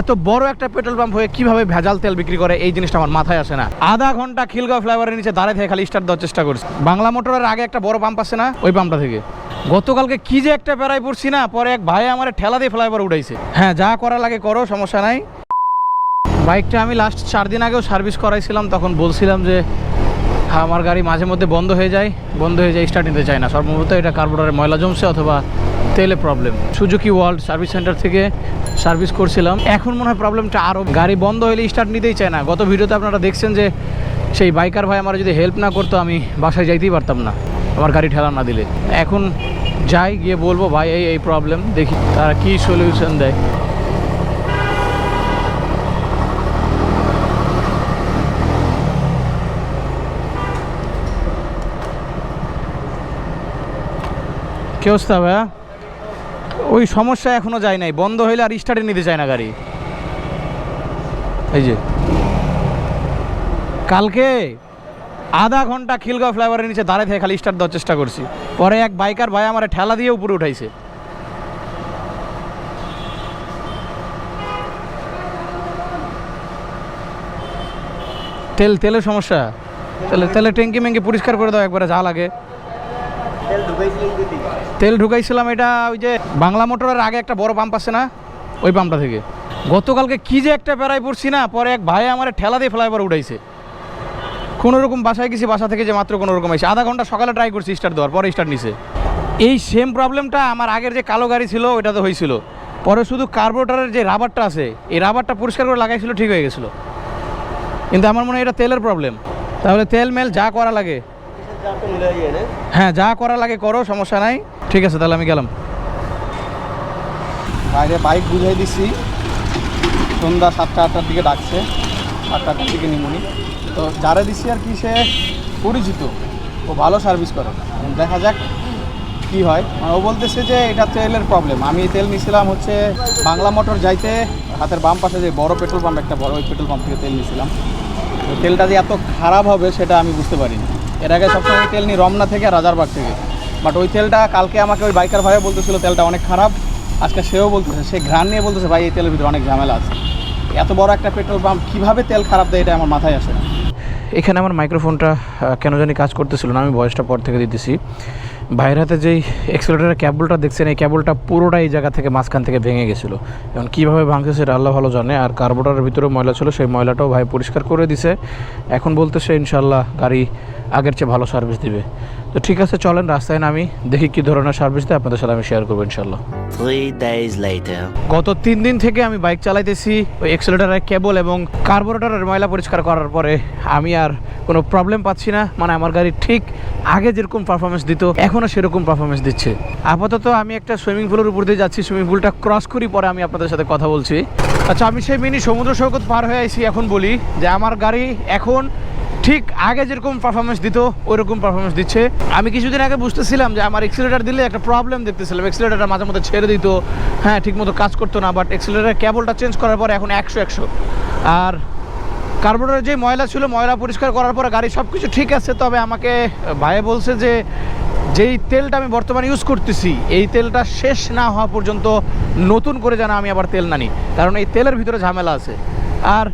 এত বড় একটা পেট্রোল পাম্প হয়ে কীভাবে ভেজাল তেল বিক্রি করে এই জিনিসটা আমার মাথায় আসে না। আধা ঘণ্টা খিলগাঁও ফ্লাইওভারের নিচে দাঁড়িয়ে থেকে খালি স্টার্ট দেওয়ার চেষ্টা করছি। বাংলা মোটরের আগে একটা বড় পাম্প আছে না ওই পাম্পটা থেকে। গতকালকে কি যে একটা বেড়াই পড়ছি না পরে এক ভাই আমার ঠেলা দিয়ে ফ্লাইওভার উঠাইছে। হ্যাঁ যা করা লাগে করো সমস্যা নাই। বাইকটা আমি লাস্ট চার দিন আগেও সার্ভিস করাইছিলাম তখন বলছিলাম যে হ্যাঁ, আমার গাড়ি মাঝে মধ্যে বন্ধ হয়ে যায় বন্ধ হয়ে যায় স্টার্ট নিতে চায় না। সর্বপ্রথম এটা কার্বোরেটরে ময়লা জমছে অথবা তেলে problem Suzuki world service center থেকে সার্ভিস করছিলাম। এখন মনে হয় প্রবলেমটা আরও গাড়ি বন্ধ হলে স্টার্ট নিতেই চায় না। গত ভিডিওতে আপনারা দেখছেন যে সেই বাইকার ভাই আমার যদি হেল্প না করতো, আমি বাসায় যাইতেই পারতাম না। আমার গাড়ি ঠেলা না দিলে। এখন যাই, গিয়ে বলব, ভাই, এই এই প্রবলেম দেখি তারা কী সলিউশন দেয়। কি অবস্থা ভাইয়া? ওই সমস্যা এখনও যায় নাই। বন্ধ হইলে আর স্টার্টে নিতে চায় না গাড়ি। এই যে। কালকে আধা ঘণ্টা খিলগাঁও ফ্লাইওভারের নিচে দাঁড়িয়ে থেকে খালি স্টার্ট দেওয়ার চেষ্টা করছি। পরে এক বাইকার ভাই আমার ঠেলা দিয়ে উপরে উঠাইছে। তেল তেলের সমস্যা। তেলে তেলে ট্যাঙ্কি ম্যাঙ্কি পরিষ্কার করে দাও একবারে, যা লাগে। তেল ঢুকাইছিলাম, এটা ওই যে বাংলা মোটরের আগে একটা বড় পাম্প আছে না, ওই পাম্পটা থেকে। গতকালকে কি যে একটা বেড়াই পড়ছি না, পরে এক ভাই আমার ঠেলা দিয়ে ফ্লাইওভার উঠাইছে। কোনো রকম বাসায় গেছি, বাসা থেকে যে মাত্র কোনো রকম আধা ঘণ্টা সকালে ট্রাই করছি স্টার্ট দেওয়ার, পরে স্টার্ট নিছে। এই সেম প্রবলেমটা আমার আগের যে কালো গাড়ি ছিল, ওইটা তো হয়েছিল পরে শুধু কার্বোরেটরের যে রাবারটা আছে, এই রাবারটা পরিষ্কার করে লাগাইছিল, ঠিক হয়ে গেছিল। কিন্তু আমার মনে হয় এটা তেলের প্রবলেম তাহলে তেল মেল যা করা লাগে হ্যাঁ যা করা লাগে করো সমস্যা নাই। ঠিক আছে তাহলে আমি গেলাম। বাইরে বাইক বুঝাই দিছি। সন্ধ্যা সাতটা আটটার দিকে ডাকছে। আটটার দিকে নিমুনি। তো যারা দিছি আর কি সে পরিচিত। ও ভালো সার্ভিস করে। দেখা যাক কি হয়। মানে ও বলতেছে যে এটা তেলের প্রবলেম আমি তেল নিছিলাম হচ্ছে বাংলা মোটর যাইতে হাতের বাম পাশে যে বড় পেট্রোল পাম্প একটা বড় ওই পেট্রোল পাম্প থেকে তেল নিছিলাম। তো তেলটা যে এত খারাপ হবে সেটা আমি বুঝতে পারিনি। এর আগে সবসময় তেল নিই রমনা থেকে রাজারবাগ থেকে। বাট ওই তেলটা কালকে আমাকে ওই বাইকার ভাইও বলতেছিল, তেলটা অনেক খারাপ। আজকে সেও বলতেছে, সে ঘ্রাণ নিয়ে বলতেছে, ভাই, এই তেলের ভিতরে অনেক ঝামেলা আছে। এত বড় একটা পেট্রোল পাম্প, কীভাবে তেল খারাপ দেয় এটা আমার মাথায় আসে এখানে আমার মাইক্রোফোনটা কেন জানি কাজ করতেছিল না, আমি বয়সটা পর থেকে দিতেছি। বাইরের হাতে যেই এক্সেলেটারের ক্যাবলটা দেখছেন এই ক্যাবলটা পুরোটা এই জায়গা থেকে মাঝখান থেকে ভেঙে গেছিল। এখন কীভাবে ভাঙছে সেটা আল্লাহ ভালো জানে। আর কার্বোটারের ভিতরেও ময়লা ছিল সেই ময়লাটাও ভাই পরিষ্কার করে দিছে। এখন বলতেছে ইনশাল্লাহ গাড়ি আগের চেয়ে ভালো সার্ভিস দিবে। তো ঠিক আছে চলেন রাস্তায় নামি দেখি কী ধরনের সার্ভিস দেয়। আপনাদের সাথে আমি শেয়ার করব ইনশাল্লাহ. গত তিন দিন থেকে আমি বাইক চালাইতেছি ওই এক্সেলেটারের কেবল এবং কার্বোরেটরের ময়লা পরিষ্কার করার পরে আমি আর কোনো প্রবলেম পাচ্ছি না। মানে আমার গাড়ি ঠিক আগে যেরকম পারফরমেন্স দিত এখনও সেরকম পারফরমেন্স দিচ্ছে। আপাতত আমি একটা সুইমিং পুলের উপর দিয়ে যাচ্ছি সুইমিং পুলটা ক্রস করি, পরে আমি আপনাদের সাথে কথা বলছি। আচ্ছা আমি সেই মিনি সমুদ্র সৈকত পার হয়ে আইছি, এখন বলি যে আমার গাড়ি এখন ঠিক আগে যেরকম পারফরমেন্স দিত, ওইরকম পারফরমেন্স দিচ্ছে। আমি কিছুদিন আগে বুঝতেছিলাম যে আমার এক্সিলেটার দিলে একটা প্রবলেম দেখতেছিলাম। এক্সিলেটারটা মাঝে মধ্যে ছেড়ে দিত হ্যাঁ ঠিকমতো কাজ করতো না বাট এক্সিলেটার কেবলটা চেঞ্জ করার পর এখন একশো একশো। আর কার্বোরেটরের যে ময়লা ছিল, ময়লা পরিষ্কার করার পরে গাড়ি সব কিছু ঠিক আছে, তবে আমাকে ভাইয়ে বলছে যে যেই তেলটা আমি বর্তমানে ইউজ করতেছি, এই তেলটা শেষ না হওয়া পর্যন্ত নতুন করে যেন আমি আবার তেল না নিই কারণ এই তেলের ভিতরে ঝামেলা আছে। আর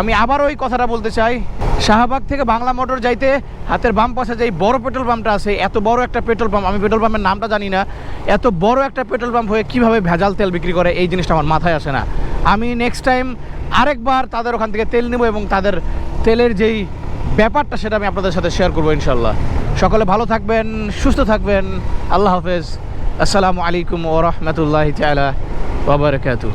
আমি আবার ওই কথাটা বলতে চাই, শাহবাগ থেকে বাংলা মোটর যাইতে হাতের বাম পাশে যে বড় পেট্রোল পাম্পটা আছে, এত বড় একটা পেট্রোল পাম্প, আমি পেট্রোল পাম্পের নামটা জানি না, এত বড় একটা পেট্রোল পাম্প হয়ে কীভাবে ভেজাল তেল বিক্রি করে, এই জিনিসটা আমার মাথায় আসে না। আমি নেক্সট টাইম আরেকবার তাদের ওখান থেকে তেল নেব এবং তাদের তেলের যেই ব্যাপারটা সেটা আমি আপনাদের সাথে শেয়ার করব ইনশাল্লাহ সকলে ভালো থাকবেন সুস্থ থাকবেন। আল্লাহ হাফেজ। আসসালামু আলাইকুম ও রহমতুল্লাহ তালা বাবরকাতু